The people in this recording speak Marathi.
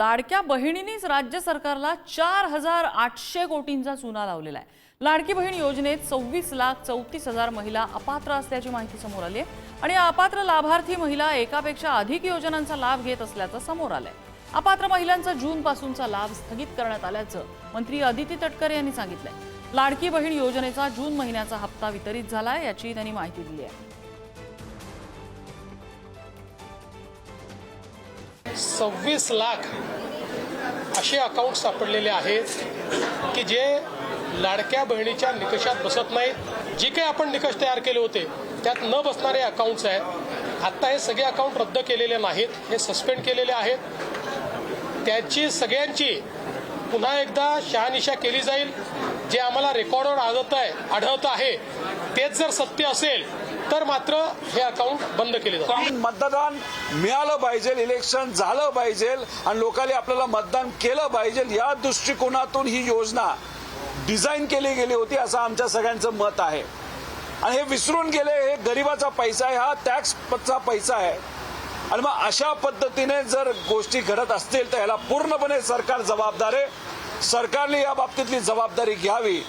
लाडक्या बहिणींनीच राज्य सरकारला चार हजार आठशे कोटींचा चुना लावलेला आहे. लाडकी बहीण योजनेत सव्वीस लाख चौतीस हजार महिला अपात्र असल्याची माहिती समोर आली आहे. आणि अपात्र लाभार्थी महिला एकापेक्षा अधिक योजनांचा लाभ घेत असल्याचं समोर आलंय. अपात्र महिलांचा जून पासूनचा लाभ स्थगित करण्यात आल्याचं मंत्री अदिती तटकरे यांनी सांगितलंय. लाडकी बहीण योजनेचा जून महिन्याचा हप्ता वितरित झालाय याची त्यांनी माहिती दिली आहे. सव्वीस लाख असे अकाउंट सापडलेले आहेत की जे लाडक्या बहिणीच्या निकषात बसत नाहीत. जे काही आपण निकष तयार केले होते त्यात न बसणारे अकाउंट्स आहेत. आत्ता हे सगळे अकाउंट रद्द केलेले नाहीत हे सस्पेंड केलेले आहेत. त्याची सगळ्यांची पुन्हा एकदा शहानिशा केली जाईल. जे आम्हाला रेकॉर्डवर आढळत आहे आढळत आहे तेच जर सत्य असेल तर मात्र हे अकाउंट बंद केले मतदान मिळालं पाहिजे इलेक्शन झालं पाहिजे आणि लोकांनी आपल्याला मतदान केलं पाहिजे या दृष्टिकोनातून ही योजना डिझाईन केली गेली होती असं आमच्या सगळ्यांचं मत आहे. आणि हे विसरून गेले हे गरिबाचा पैसा आहे हा टॅक्सचा पैसा आहे. आणि मग अशा पद्धतीने जर गोष्टी घडत असतील तर ह्याला पूर्णपणे सरकार जबाबदार आहे. सरकारने या बाबतीतली जबाबदारी घ्यावी.